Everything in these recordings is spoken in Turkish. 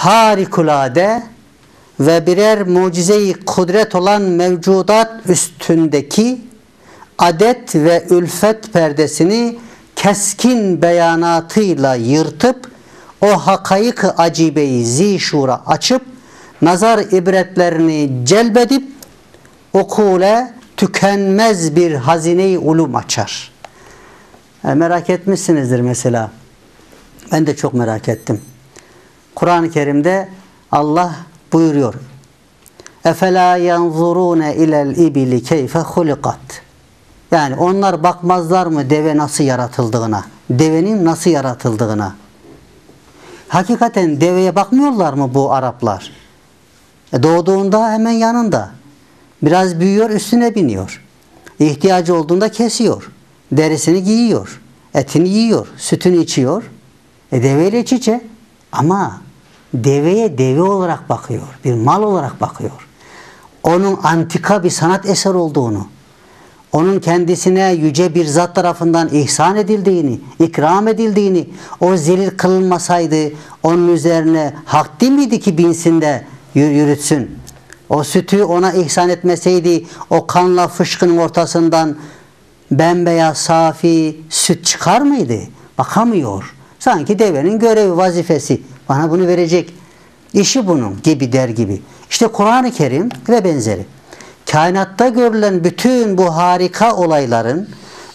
harikulade ve birer mucizeyi kudret olan mevcudat üstündeki adet ve ülfet perdesini keskin beyanatıyla yırtıp o hakayık acibeyi zişura açıp nazar ibretlerini celbedip okule tükenmez bir hazine-i ulum açar. E, merak etmişsinizdir mesela. Ben de çok merak ettim. Kur'an-ı Kerim'de Allah buyuruyor. Efela yanzurune ilel ibili keyfe hulikat. Yani onlar bakmazlar mı deve nasıl yaratıldığına, devenin nasıl yaratıldığına. Hakikaten deveye bakmıyorlar mı bu Araplar? E doğduğunda hemen yanında. Biraz büyüyor üstüne biniyor. İhtiyacı olduğunda kesiyor. Derisini giyiyor. Etini yiyor. Sütünü içiyor. E deveyle iç içe. Ama deveye deve olarak bakıyor. Bir mal olarak bakıyor. Onun antika bir sanat eser olduğunu, onun kendisine yüce bir zat tarafından ihsan edildiğini, ikram edildiğini, o zelil kılınmasaydı onun üzerine hak değil miydi ki binsin de yürütsün? O sütü ona ihsan etmeseydi o kanla fışkının ortasından bembeyaz safi süt çıkar mıydı? Bakamıyor. Sanki devenin görevi, vazifesi. Bana bunu verecek. İşi bunun gibi der gibi. İşte Kur'an-ı Kerim ve benzeri. Kainatta görülen bütün bu harika olayların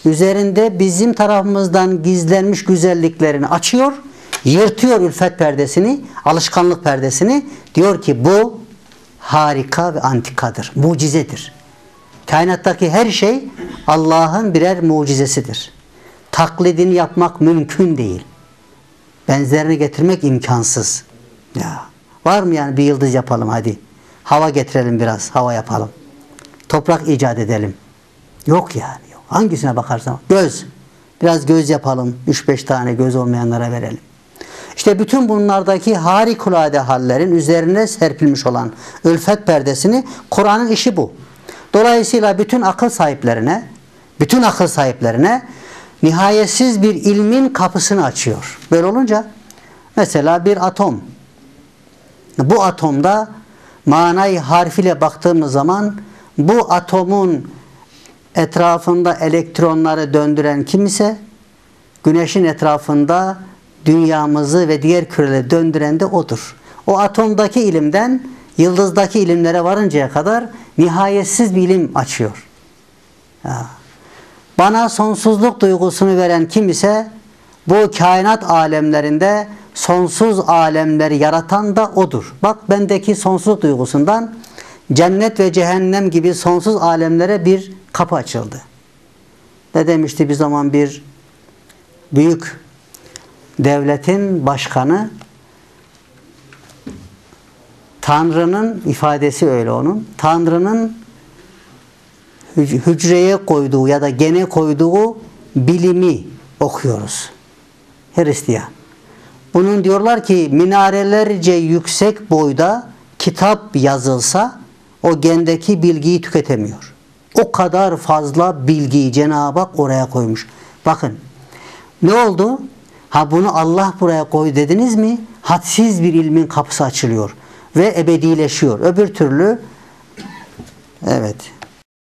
üzerinde bizim tarafımızdan gizlenmiş güzelliklerini açıyor, yırtıyor ülfet perdesini, alışkanlık perdesini. Diyor ki bu harika ve antikadır, mucizedir. Kainattaki her şey Allah'ın birer mucizesidir. Taklidini yapmak mümkün değil. Benzerini getirmek imkansız. Ya var mı yani bir yıldız yapalım hadi. Hava getirelim biraz, hava yapalım. Toprak icat edelim. Yok yani. Yok. Hangisine bakarsan. Göz. Biraz göz yapalım. 3-5 tane göz olmayanlara verelim. İşte bütün bunlardaki harikulade hallerin üzerine serpilmiş olan ülfet perdesini Kur'an'ın işi bu. Dolayısıyla bütün akıl sahiplerine bütün akıl sahiplerine nihayetsiz bir ilmin kapısını açıyor. Böyle olunca mesela bir atom bu atomda manayı harfiyle baktığımız zaman bu atomun etrafında elektronları döndüren kim ise güneşin etrafında dünyamızı ve diğer küreleri döndüren de odur. O atomdaki ilimden yıldızdaki ilimlere varıncaya kadar nihayetsiz bir ilim açıyor. Ya. Bana sonsuzluk duygusunu veren kim ise bu kainat alemlerinde sonsuz alemleri yaratan da odur. Bak bendeki sonsuzluk duygusundan cennet ve cehennem gibi sonsuz alemlere bir kapı açıldı. Ne demişti bir zaman bir büyük devletin başkanı Tanrı'nın ifadesi öyle onun. Tanrı'nın hücreye koyduğu ya da gene koyduğu bilimi okuyoruz. Hristiyan. Bunun diyorlar ki minarelerce yüksek boyda kitap yazılsa o gendeki bilgiyi tüketemiyor. O kadar fazla bilgiyi Cenab-ı Hak oraya koymuş. Bakın ne oldu? Ha bunu Allah buraya koy dediniz mi? Hadsiz bir ilmin kapısı açılıyor ve ebedileşiyor. Öbür türlü evet